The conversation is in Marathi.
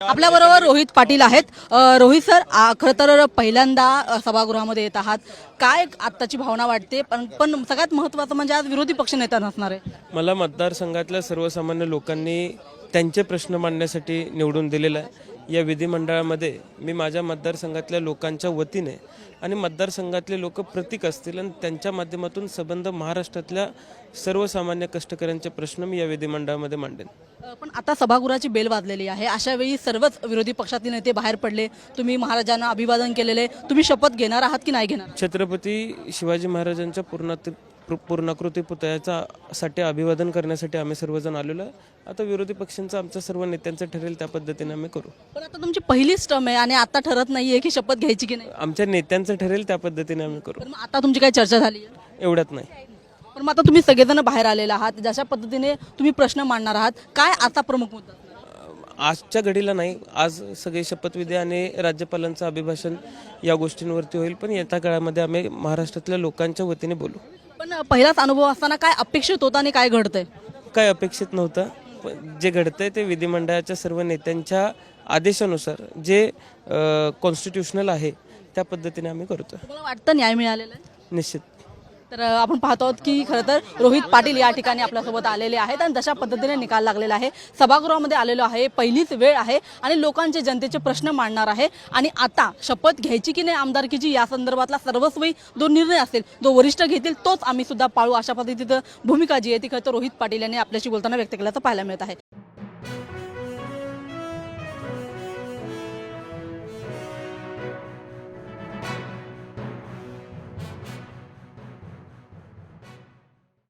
आपल्या बरोबर रोहित पाटील आहेत. रोहित सर खरं तर पहिल्यांदा सभागृहामध्ये येत आहात. काय आत्ताची भावना वाटते? पण पण सगळ्यात महत्त्वाचं म्हणजे आज विरोधी पक्ष नेता नसणार आहे. मला मतदारसंघातल्या सर्वसामान्य लोकांनी त्यांचे प्रश्न मांडण्यासाठी निवडून दिलेलं आहे. या विधिमंडळामध्ये मी माझ्या मतदारसंघातल्या लोकांच्या वतीने आणि मतदारसंघातले लोक प्रतीक असतील आणि त्यांच्या माध्यमातून संबंध महाराष्ट्रातल्या सर्वसामान्य कष्टकऱ्यांचे प्रश्न मी या विधिमंडळामध्ये मांडेन. पण आता सभागृहाची बेल वाजलेली आहे. अशा वेळी सर्वच विरोधी पक्षातील नेते बाहेर पडले. तुम्ही महाराजांना अभिवादन केलेले. तुम्ही शपथ घेणार आहात की नाही घेणार? छत्रपती शिवाजी महाराजांच्या पूर्णात पूर्णाकृती पुतळ्याचा साठी अभिवादन करण्यासाठी आम्ही सर्वजण आलेलो आहे. आता विरोधी पक्षांचं आमच्या सर्व नेत्यांचं ठरेल त्या पद्धतीने आम्ही करू. पण आता तुमची पहिलीच टर्म आहे आणि आता ठरत नाहीये की शपथ घ्यायची की नाही. आमच्या नेत्यांचं ठरेल त्या पद्धतीने आम्ही करू. पण मग आता तुमची काय चर्चा झाली आहे? एवढ्यात नाही. पण मग आता तुम्ही सगळेजण बाहेर आलेले आहात जशा पद्धतीने तुम्ही प्रश्न मांडणार आहात काय आता प्रमुख मुद्दा? आजच्या घडीला नाही आज सगळे शपथविधी आणि राज्यपालांचं अभिभाषण या गोष्टींवरती होईल पण येत्या काळामध्ये आम्ही महाराष्ट्रातल्या लोकांच्या वतीने बोलू. पण पहिलाच अनुभव असताना काय अपेक्षित होतं आणि काय घडतंय? काय अपेक्षित नव्हतं. पण जे घडतंय ते विधिमंडळाच्या सर्व नेत्यांच्या आदेशानुसार जे कॉन्स्टिट्युशनल आहे त्या पद्धतीने आम्ही करतो तुम्हाला वाटतं न्याय मिळालेला आहे? निश्चित. तर आपण पाहतो आहोत की खरं तर रोहित पाटील या ठिकाणी आपल्यासोबत आलेले आहेत आणि तशा पद्धतीने निकाल लागलेला आहे. सभागृहामध्ये आलेलो आहे. पहिलीच वेळ आहे आणि लोकांचे जनतेचे प्रश्न मांडणार आहे. आणि आता शपथ घ्यायची की नाही आमदारकीची या संदर्भातला सर्वस्वी जो निर्णय असेल जो वरिष्ठ घेतील तोच आम्ही सुद्धा पाळू अशा पद्धतीचं भूमिका जी आहे ती खरं तर रोहित पाटील यांनी आपल्याशी बोलताना व्यक्त केल्याचं पाहायला मिळत आहे.